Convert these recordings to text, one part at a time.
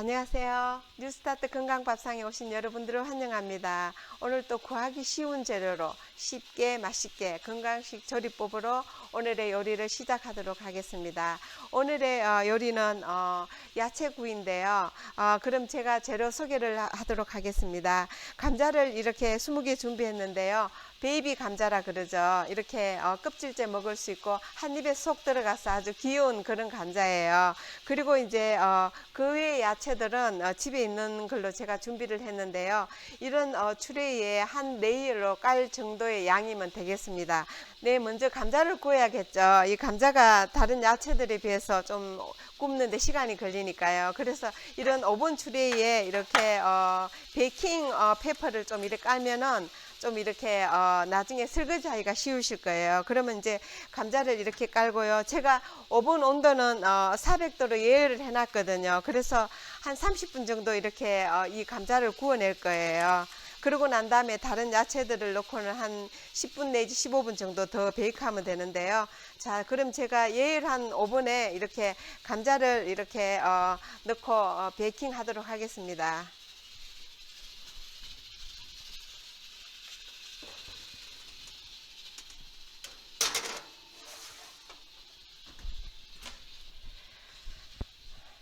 안녕하세요. 뉴스타트 건강밥상에 오신 여러분들을 환영합니다. 오늘 또 구하기 쉬운 재료로 쉽게 맛있게 건강식 조리법으로 오늘의 요리를 시작하도록 하겠습니다. 오늘의 어, 요리는 어, 야채구이인데요. 어, 그럼 제가 재료 소개를 하- 하도록 하겠습니다. 감자를 이렇게 20개 준비했는데요. 베이비 감자라 그러죠. 이렇게 어, 껍질째 먹을 수 있고 한 입에 쏙 들어가서 아주 귀여운 그런 감자예요. 그리고 이제 어, 그 외의 야채들은 어, 집에 있는 걸로 제가 준비를 했는데요. 이런 어, 트레이에 한 레이어로 깔 정도의 양이면 되겠습니다. 네, 먼저 감자를 구워야겠죠. 이 감자가 다른 야채들에 비해서 좀 굽는데 시간이 걸리니까요. 그래서 이런 오븐 트레이에 이렇게 어, 베이킹 어, 페퍼를 좀 이렇게 깔면은 좀 이렇게 어, 나중에 설거지하기가 쉬우실 거예요. 그러면 이제 감자를 이렇게 깔고요. 제가 오븐 온도는 어, 400도로 예열을 해놨거든요. 그래서 한 30분 정도 이렇게 어, 이 감자를 구워낼 거예요. 그러고 난 다음에 다른 야채들을 넣고는 한 10분 내지 15분 정도 더 베이크하면 되는데요. 자, 그럼 제가 예열한 오븐에 이렇게 감자를 이렇게 어, 넣고 어, 베이킹 하도록 하겠습니다.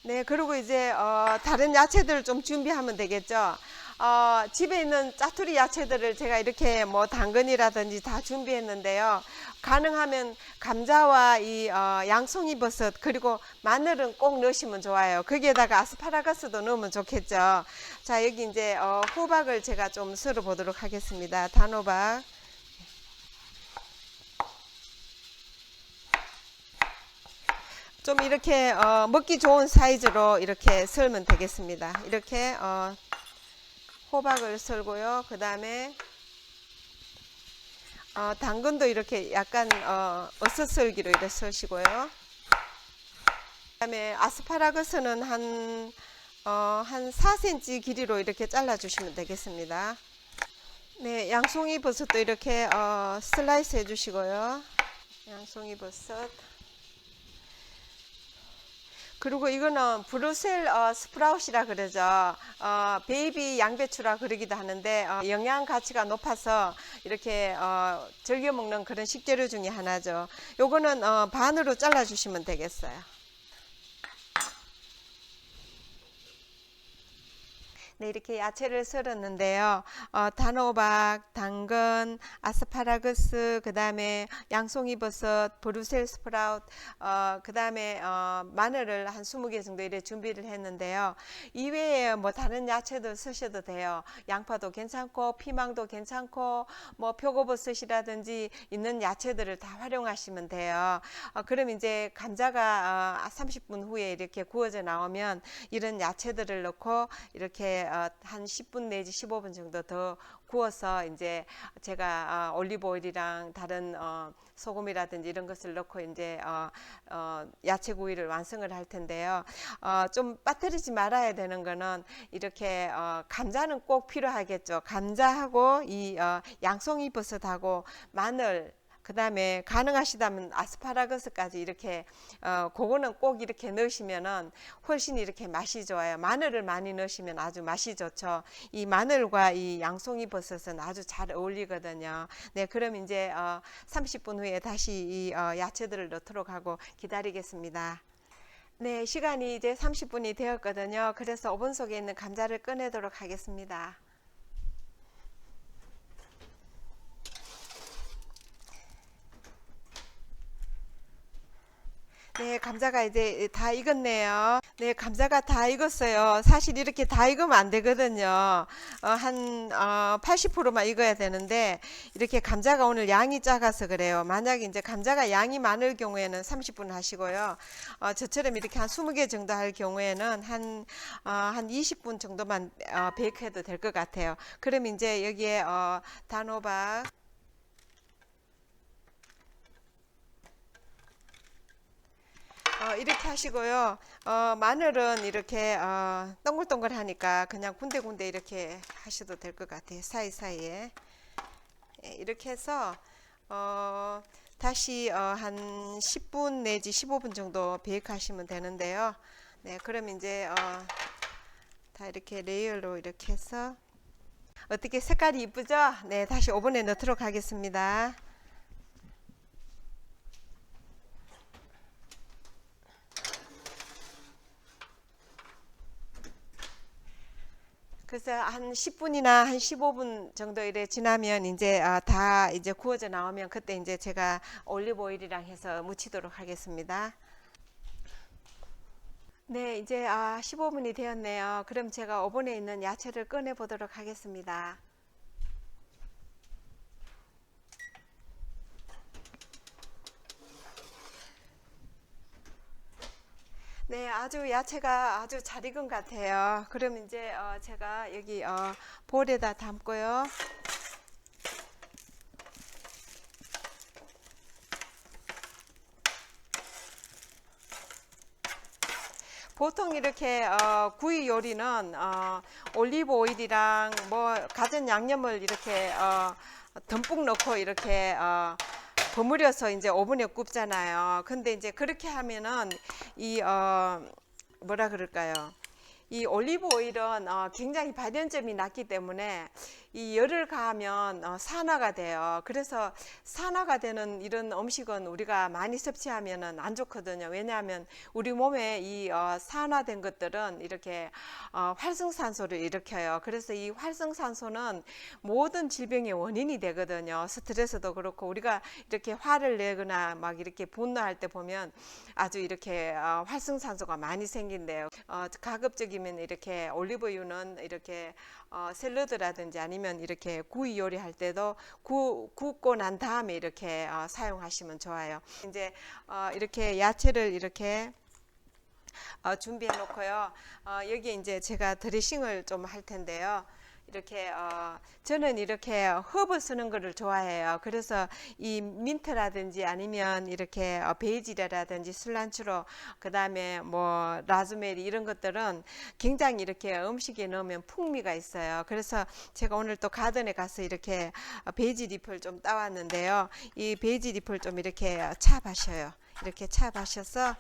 네, 그리고 이제 어, 다른 야채들을 좀 준비하면 되겠죠. 어, 집에 있는 짜투리 야채들을 제가 이렇게 뭐 당근이라든지 다 준비했는데요. 가능하면 감자와 이 어, 양송이 버섯 그리고 마늘은 꼭 넣으시면 좋아요. 거기에다가 아스파라거스도 넣으면 좋겠죠. 자, 여기 이제 어, 호박을 제가 좀 썰어 보도록 하겠습니다. 단호박. 좀 이렇게 어, 먹기 좋은 사이즈로 이렇게 썰면 되겠습니다. 이렇게 어, 호박을 썰고요. 그 다음에 어, 당근도 이렇게 약간 어, 어슷썰기로 이렇게 썰시고요. 그 다음에 아스파라거스는 한, 어, 한 4cm 길이로 이렇게 잘라주시면 되겠습니다. 네, 양송이 버섯도 이렇게 어, 슬라이스 해주시고요. 양송이 버섯. 그리고 이거는 브루셀 어, 스프라웃이라 그러죠. 어, 베이비 양배추라 그러기도 하는데 어, 영양 가치가 높아서 이렇게 어, 즐겨 먹는 그런 식재료 중에 하나죠. 요거는 어, 반으로 잘라 주시면 되겠어요. 네, 이렇게 야채를 썰었는데요. 어, 단호박, 당근, 아스파라거스, 그 다음에 양송이 버섯, 브루셀 스프라웃, 어, 그 다음에 어, 마늘을 한 20개 정도 이렇게 준비를 했는데요. 이외에 뭐 다른 야채도 쓰셔도 돼요. 양파도 괜찮고, 피망도 괜찮고, 뭐 표고버섯이라든지 있는 야채들을 다 활용하시면 돼요. 어, 그럼 이제 감자가 어, 30분 후에 이렇게 구워져 나오면 이런 야채들을 넣고 이렇게 어, 한 10분 내지 15분 정도 더 구워서 이제 제가 어, 올리브 오일이랑 다른 어, 소금이라든지 이런 것을 넣고 이제 야채 구이를 완성을 할 텐데요. 어, 좀 빠뜨리지 말아야 되는 거는 이렇게 어, 감자는 꼭 필요하겠죠. 감자하고 이 어, 양송이 버섯하고 마늘 그 다음에 가능하시다면 아스파라거스까지 이렇게 어 그거는 꼭 이렇게 넣으시면은 훨씬 이렇게 맛이 좋아요. 마늘을 많이 넣으시면 아주 맛이 좋죠. 이 마늘과 이 양송이 버섯은 아주 잘 어울리거든요. 네, 그럼 이제 어 30분 후에 다시 이 어, 야채들을 넣도록 하고 기다리겠습니다. 네, 시간이 이제 30분이 되었거든요. 그래서 오븐 속에 있는 감자를 꺼내도록 하겠습니다. 네, 감자가 이제 다 익었네요. 네, 감자가 다 익었어요. 사실 이렇게 다 익으면 안 되거든요. 어, 한 어, 80%만 익어야 되는데 이렇게 감자가 오늘 양이 작아서 그래요. 만약에 이제 감자가 양이 많을 경우에는 30분 하시고요. 어, 저처럼 이렇게 한 20개 정도 할 경우에는 한, 어, 한 20분 정도만 어, 베이크해도 될 것 같아요. 그럼 이제 여기에 어, 단호박 어, 이렇게 하시고요. 어, 마늘은 이렇게 어, 동글동글하니까 그냥 군데군데 이렇게 하셔도 될 것 같아요. 사이사이에. 예, 이렇게 해서 어, 다시 어, 한 10분 내지 15분 정도 베이크 하시면 되는데요. 네, 그럼 이제 어, 자 이렇게 레이어로 이렇게 해서 어떻게 색깔이 이쁘죠? 네 다시 오븐에 넣도록 하겠습니다. 그래서 한 10분이나 한 15분 정도 이래 지나면 이제 아, 다 이제 구워져 나오면 그때 이제 제가 올리브 오일이랑 해서 무치도록 하겠습니다. 네, 이제 아, 15분이 되었네요. 그럼 제가 오븐에 있는 야채를 꺼내 보도록 하겠습니다. 네, 아주 야채가 아주 잘 익은 것 같아요. 그럼 이제 어, 제가 여기 어, 볼에다 담고요. 보통 이렇게 어, 구이 요리는 어, 올리브 오일이랑 뭐 갖은 양념을 이렇게 어, 듬뿍 넣고 이렇게 어, 버무려서 이제 오븐에 굽잖아요. 근데 이제 그렇게 하면은 이 어, 뭐라 그럴까요? 이 올리브 오일은 어, 굉장히 발연점이 낮기 때문에 이 열을 가하면 어, 산화가 돼요. 그래서 산화가 되는 이런 음식은 우리가 많이 섭취하면은 안 좋거든요. 왜냐하면 우리 몸에 이 어, 산화된 것들은 이렇게 어, 활성산소를 일으켜요. 그래서 이 활성산소는 모든 질병의 원인이 되거든요. 스트레스도 그렇고 우리가 이렇게 화를 내거나 막 이렇게 분노할 때 보면 아주 이렇게 어, 활성산소가 많이 생긴대요. 어, 가급적이면 이렇게 올리브유는 이렇게 어, 샐러드라든지 아니면 이렇게 구이 요리할 때도 구, 굽고 난 다음에 이렇게 어, 사용하시면 좋아요. 이제 어, 이렇게 야채를 이렇게 어, 준비해 놓고요. 어, 여기 이제 제가 드레싱을 좀 할 텐데요. 이렇게 어, 저는 이렇게 허브 쓰는 거를 좋아해요. 그래서 이 민트라든지 아니면 이렇게 어, 베이지라든지 슬란추로 그다음에 뭐 라즈메리 이런 것들은 굉장히 이렇게 음식에 넣으면 풍미가 있어요. 그래서 제가 오늘 또 가든에 가서 이렇게 어, 베이지 잎을 좀 따왔는데요. 이 베이지 잎을 좀 이렇게 차 마셔요. 이렇게 차 마셔서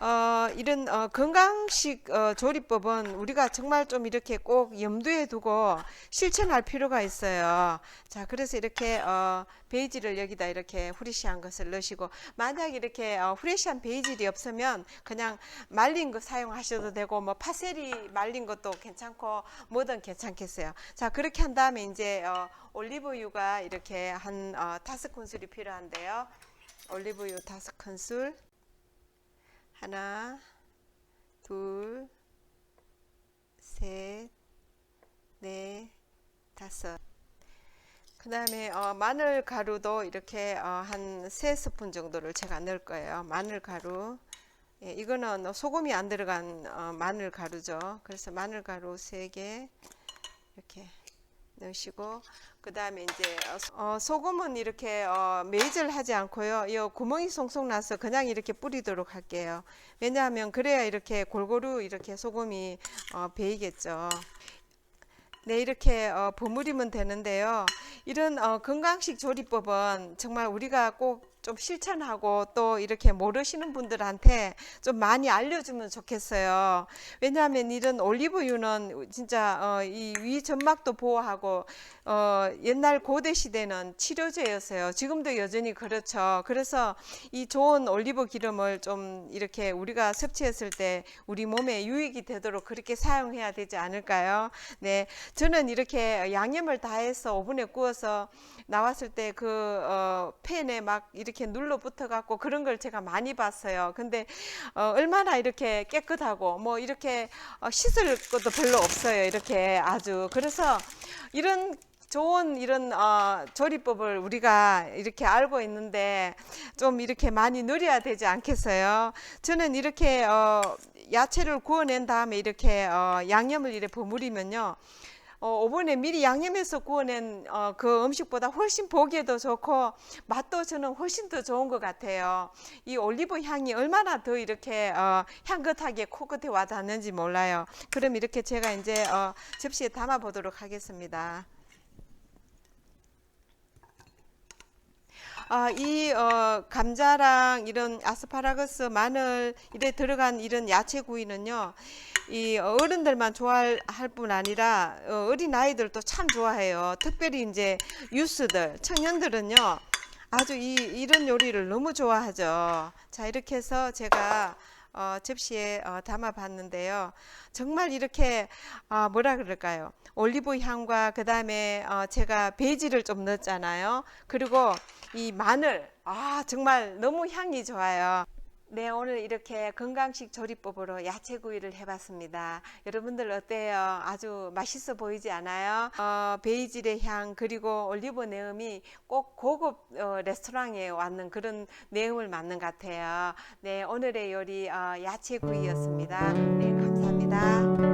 어, 이런 어, 건강식 어, 조리법은 우리가 정말 좀 이렇게 꼭 염두에 두고 실천할 필요가 있어요. 자, 그래서 이렇게 어, 베이지를 여기다 이렇게 후레쉬한 것을 넣으시고 만약 이렇게 어, 후레쉬한 베이질이 없으면 그냥 말린 거 사용하셔도 되고 뭐 파세리 말린 것도 괜찮고 뭐든 괜찮겠어요. 자, 그렇게 한 다음에 이제 어, 올리브유가 이렇게 한 어, 다섯 큰술이 필요한데요. 올리브유 다섯 큰술. 하나, 둘, 셋, 넷, 다섯. 그 다음에 어, 마늘 가루도 이렇게 어, 한세 스푼 정도를 제가 넣을 거예요. 마늘 가루. 예, 이거는 소금이 안 들어간 어, 마늘 가루죠. 그래서 마늘 가루 세개 이렇게 넣으시고 그 다음에 이제 어, 소금은 이렇게 어, 매질 하지 않고요. 이 구멍이 송송 나서 그냥 이렇게 뿌리도록 할게요. 왜냐하면 그래야 이렇게 골고루 이렇게 소금이 어, 배이겠죠. 네, 이렇게 어, 버무리면 되는데요. 이런 어, 건강식 조리법은 정말 우리가 꼭 좀 실천하고 또 이렇게 모르시는 분들한테 좀 많이 알려주면 좋겠어요. 왜냐하면 이런 올리브유는 진짜 어, 이 위 점막도 보호하고 어, 옛날 고대 시대는 치료제였어요. 지금도 여전히 그렇죠. 그래서 이 좋은 올리브 기름을 좀 이렇게 우리가 섭취했을 때 우리 몸에 유익이 되도록 그렇게 사용해야 되지 않을까요? 네, 저는 이렇게 양념을 다해서 오븐에 구워서 나왔을 때그 어, 팬에 막 이렇게 눌러 붙어 갖고 그런 걸 제가 많이 봤어요. 근데 어, 얼마나 이렇게 깨끗하고 뭐 이렇게 어, 씻을 것도 별로 없어요. 이렇게 아주 그래서 이런 좋은 이런 어, 조리법을 우리가 이렇게 알고 있는데 좀 이렇게 많이 누려야 되지 않겠어요? 저는 이렇게 어, 야채를 구워낸 다음에 이렇게 어, 양념을 이렇게 버무리면요. 어, 오븐에 미리 양념해서 구워낸 어, 그 음식보다 훨씬 보기에도 좋고 맛도 저는 훨씬 더 좋은 것 같아요. 이 올리브 향이 얼마나 더 이렇게 어, 향긋하게 코끝에 와 닿는지 몰라요. 그럼 이렇게 제가 이제 어, 접시에 담아 보도록 하겠습니다. 아, 이 어, 감자랑 이런 아스파라거스, 마늘 이래 들어간 이런 야채 구이는요. 이 어른들만 좋아할 뿐 아니라 어, 어린 아이들도 참 좋아해요. 특별히 이제 유스들, 청년들은요. 아주 이 이런 요리를 너무 좋아하죠. 자, 이렇게 해서 제가 어, 접시에 어, 담아봤는데요. 정말 이렇게 아, 뭐라 그럴까요? 올리브 향과 그 다음에 어, 제가 베이지를 좀 넣었잖아요. 그리고 이 마늘, 아 정말 너무 향이 좋아요. 네, 오늘 이렇게 건강식 조리법으로 야채구이를 해봤습니다. 여러분들 어때요? 아주 맛있어 보이지 않아요? 어, 베이질의 향 그리고 올리브 내음이 꼭 고급 어, 레스토랑에 왔는 그런 내음을 맡는 것 같아요. 네, 오늘의 요리 어, 야채구이였습니다. 네, 감사합니다.